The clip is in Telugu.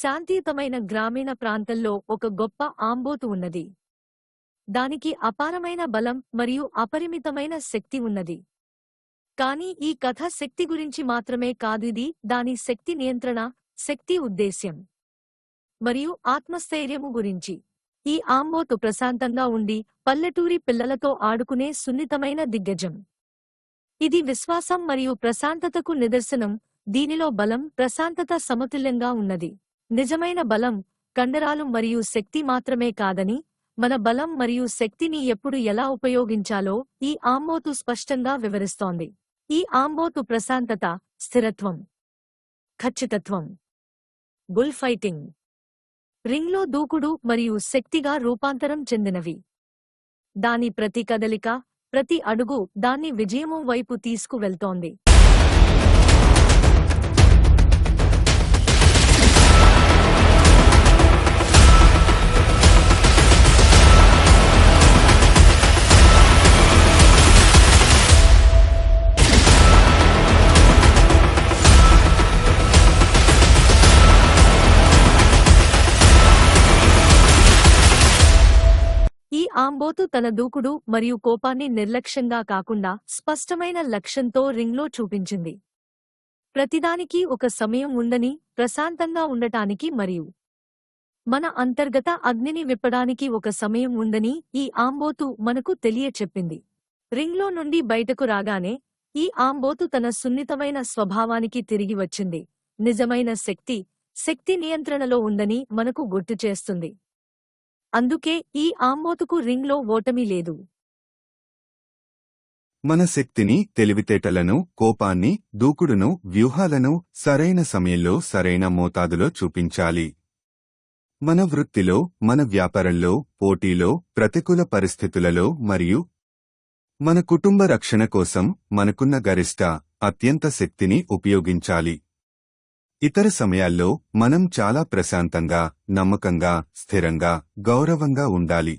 శాంతియుతమైన గ్రామీణ ప్రాంతంలో ఒక గొప్ప ఆంబోతు ఉన్నది. దానికి అపారమైన బలం మరియు అపరిమితమైన శక్తి ఉన్నది. కానీ ఈ కథ శక్తి గురించి మాత్రమే కాదిది దాని శక్తి నియంత్రణ శక్తి ఉద్దేశ్యం మరియు ఆత్మస్థైర్యము గురించి. ఈ ఆంబోతు ప్రశాంతంగా ఉండి పల్లెటూరి పిల్లలతో ఆడుకునే సున్నితమైన దిగ్గజం. ఇది విశ్వాసం మరియు ప్రశాంతతకు నిదర్శనం దీనిలో బలం ప్రశాంతత సమతుల్యంగా ఉన్నది. నిజమైన బలం కండరాలు మరియు శక్తి మాత్రమే కాదని మన బలం మరియు శక్తిని ఎప్పుడు ఎలా ఉపయోగించాలో ఈ ఆంబోతు స్పష్టంగా వివరిస్తోంది. ఈ ఆంబోతు ప్రశాంతత స్థిరత్వం ఖచ్చితత్వం బుల్ ఫైటింగ్ రింగ్లో దూకుడు మరియు శక్తిగా రూపాంతరం చెందినవి. దాని ప్రతి కదలిక ప్రతి అడుగు దాన్ని విజయము వైపు తీసుకువెళ్తోంది. ఆంబోతు తన దూకుడు మరియు కోపాన్ని నిర్లక్ష్యంగా కాకుండా స్పష్టమైన లక్ష్యంతో రింగ్లో చూపించింది. ప్రతిదానికి ఒక సమయం ఉందని ప్రశాంతంగా ఉండటానికి మరియు మన అంతర్గత అగ్నిని విప్పడానికి ఒక సమయం ఉందని ఈ ఆంబోతు మనకు తెలియచెప్పింది. రింగ్లో నుండి బయటకు రాగానే ఈ ఆంబోతు తన సున్నితమైన స్వభావానికి తిరిగి వచ్చింది. నిజమైన శక్తి శక్తి నియంత్రణలో ఉందని మనకు గుర్తు చేస్తుంది. అందుకే ఈ ఆమోతుకు రింగ్లో ఓటమి లేదు. మన శక్తిని తెలివితేటలను కోపాన్ని దూకుడును వ్యూహాలను సరైన సమయంలో సరైన మోతాదులో చూపించాలి. మన వృత్తిలో మన వ్యాపారంలో పోటీలో ప్రతికూల పరిస్థితులలో మరియు మన కుటుంబ రక్షణ కోసం మనకున్న గరిష్ట అత్యంత శక్తిని ఉపయోగించాలి. ఇతర సమయాల్లో మనం చాలా ప్రశాంతంగా నమ్మకంగా స్థిరంగా గౌరవంగా ఉండాలి.